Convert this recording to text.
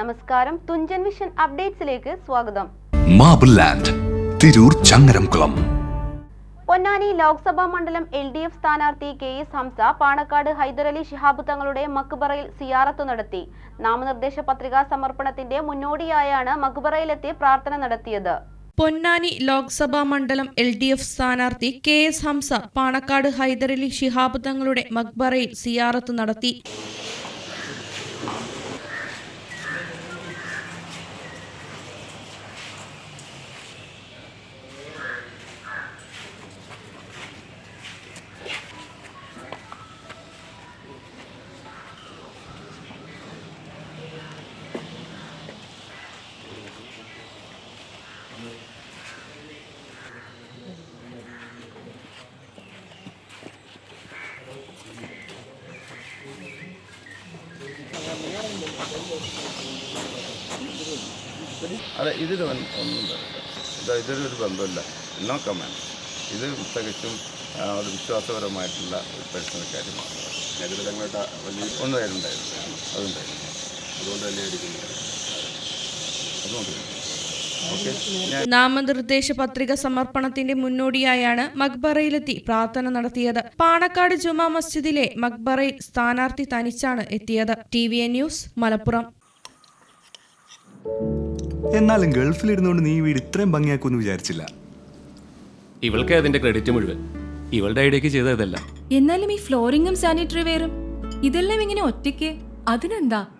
നമസ്കാരം. തുഞ്ചൻ വിഷൻ അപ്ഡേറ്റ്സിലേക്ക് സ്വാഗതം. Marble Land Tirur Changaramkulam. Ponnani Lok Sabha മണ്ഡലം എൽ ഡി എഫ് സ്ഥാനാർത്ഥി കെ എസ് ഹംസ പാണക്കാട് ഹൈദരലി ശിഹാബ് തങ്ങളുടെ മക്ബറയിൽ സിയാറത്ത് നടത്തി. നാമനിർദ്ദേശ പത്രികാ സമർപ്പണത്തിന്റെ മുന്നോടിയായാണ് മക്ബറയിലെത്തി പ്രാർത്ഥന നടത്തിയത്. പൊന്നാനി ലോക്സഭാ മണ്ഡലം എൽ ഡി എഫ് സ്ഥാനാർത്ഥി കെ എസ് ഹംസ പാണക്കാട് ഹൈദരലി ശിഹാബ് തങ്ങളുടെ മക്ബറയിൽ സിയാറത്ത് നടത്തി. അതെ ഇതിൽ ഒന്നും ഇതൊരു ഇതിലൊരു ബന്ധമില്ല. നോ കമാൻഡ് ഇത് തികച്ചും ഒരു വിശ്വാസപരമായിട്ടുള്ള ഒരു പേഴ്സണൽ കാര്യമാണ്. നേതൃത്വങ്ങളുടെ വലിയ ഉണ്ടായിരുന്നു അതുണ്ടായിരുന്നു. അതുകൊണ്ട് തന്നെ അടിക്കുന്നില്ല അതുകൊണ്ട് നാമനിർദ്ദേശ പത്രിക സമർപ്പണത്തിന്റെ മുന്നോടിയായാണ് മക്ബറയിലെത്തി പ്രാർത്ഥന നടത്തിയത്. പാണക്കാട് ജുമാ മസ്ജിദിലെ മക്ബറയിൽ സ്ഥാനാർത്ഥി തനിച്ചാണ് എത്തിയത്. T V N News Malappuram. എന്നാലും ഗൾഫിലിരുന്നുകൊണ്ട് നീ വീട് ഇത്രയും ഭംഗിയാക്കുമെന്ന് വിചാരിച്ചില്ല. ഇവൾക്ക് അതിന്റെ ക്രെഡിറ്റ് മുഴുവൻ. ഇവളുടെ ഐഡിയക്ക് ചെയ്ത ഇതല്ല എന്നാലും ഈ ഫ്ലോറിംഗും സാനിറ്ററി വെയറും ഇതെല്ലാം ഇങ്ങനെ ഒറ്റയ്ക്ക്? അതിനെന്താ?